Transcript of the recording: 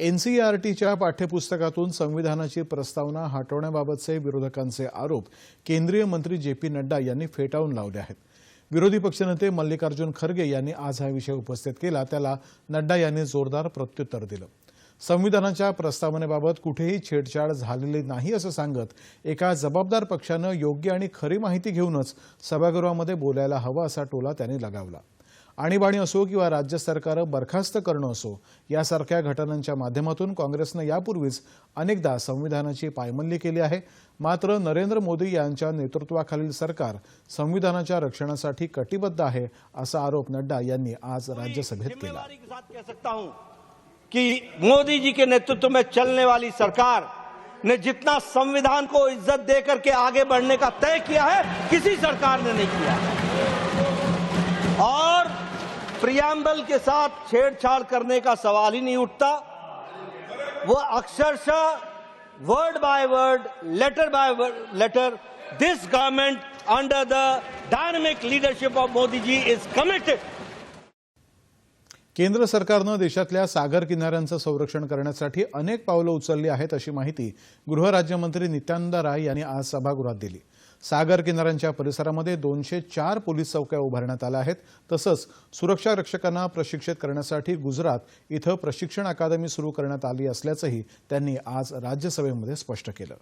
एनसीईआरटीच्या पाठ्यपुस्तकातून संविधानाची प्रस्तावना हटवण्याबाबतचे विरोधकांचे आरोप केंद्रीय मंत्री जे पी नड्डा यांनी फेटाळून लावले आहेत. विरोधी पक्षनेते मल्लिकार्जुन खरगे यांनी आज हा विषय उपस्थित केला. त्याला नड्डा यांनी जोरदार प्रत्युत्तर दिलं. संविधानाच्या प्रस्तावनेबाबत कुठेही छेडछाड झालेली नाही असं सांगत एका जबाबदार पक्षानं योग्य आणि खरी माहिती घेऊनच सभागृहामध्ये बोलायला हवं असा टोला त्यांनी लगावला. आणीबाणी असो किंवा राज्य सरकारं बरखास्त करणं असो यासारख्या घटनांच्या माध्यमातून काँग्रेसनं यापूर्वीच अनेकदा संविधानाची पायमल्ली केली आहे. मात्र नरेंद्र मोदी यांच्या नेतृत्वाखालील सरकार संविधानाच्या रक्षणासाठी कटिबद्ध आहे असा आरोप नड्डा यांनी आज राज्यसभेत केला. के हूं मोदी जी के नेतृत्व में चलने वाली सरकार ने जितना संविधान को इज्जत देकर के आगे बढ़ने का तय किया है किसी सरकार ने नहीं किया और प्रियम्बल के साथ छेड़छाड़ करने का सवाल ही नहीं उठता। वो अक्षरशः word by word letter by letter this government under the dynamic leadership of Modi ji is committed केंद्र सरकारनं देशातल्या सागर किनाऱ्यांचं संरक्षण करण्यासाठी अनेक पावलं उचलली आहेत अशी माहिती गृहराज्यमंत्री नित्यानंद राय यांनी आज सभागृहात दिली. सागर किनाऱ्यांच्या परिसरामध्ये दोनशे चार पोलीस चौक्या उभारण्यात आल्या आहेत. तसंच सुरक्षा रक्षकांना प्रशिक्षित करण्यासाठी गुजरात इथं प्रशिक्षण अकादमी सुरू करण्यात आली असल्याचंही त्यांनी आज राज्यसभेमध्ये स्पष्ट केलं.